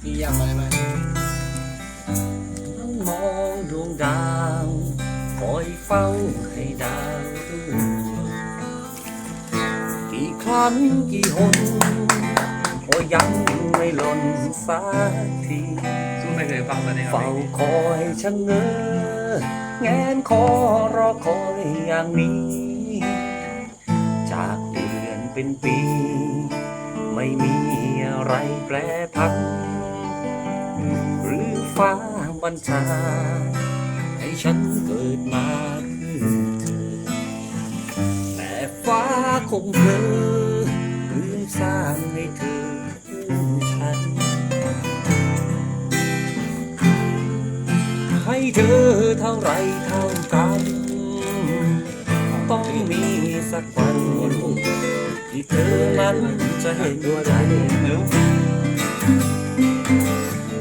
พี่ยำอะไรไหมนั่งมองดวงดาวคอยเฝ้าให้ดาวรุ่งกี่ครั้งกี่หนก็ยังไม่หล่นสักทีซุ้มไม่เคยฟังมาในเฝ้าคอยชะเง้อแงนคอรอคอยอย่างนี้ จากเดือนเป็นปี ไม่มีอะ ไรแปรผันหรือฟ้าบัญชา ให้ฉันเกิดมาเพื่อเธอ แต่ฟ้าคงเธอเพื่อสร้างให้เธอคู่ฉัน ให้เธอเท่าไรเท่ากัน ต้องมีสักวัน ที่เธอนั้นจะเห็นใจ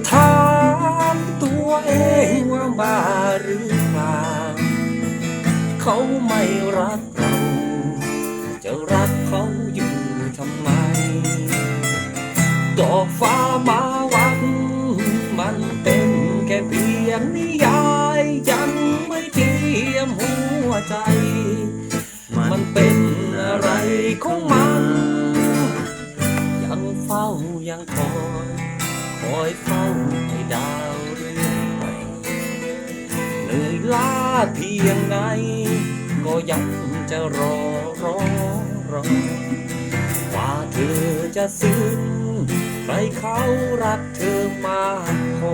ถามตัวเองว่าบ้าหรือเปล่าเขาไม่รักเรา จะรักเขาอยู่ทำไมดอกฟ้ามาวันมันเป็นแค่เพียงนิยายยังไม่เทียมหัวใจ มันเป็น อะไรของมัน ยังเฝ้ายังคอยคอยเฝ้าให้ดาวเรื่อยไปเหนื่อยล้าเพียงไหนก็ยังจะรอรอรอว่าเธอจะซึ้งใครเขารักเธอมากพอ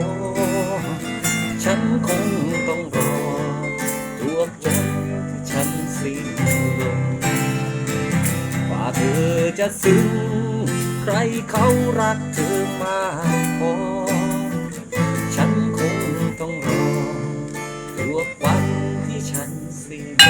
ฉันคงต้องรอจวบจนที่ฉันสิ้น จะซึ้งใครเขารักเธอมากพอ ฉันคงต้องรอรวบวันที่ฉันสิ้น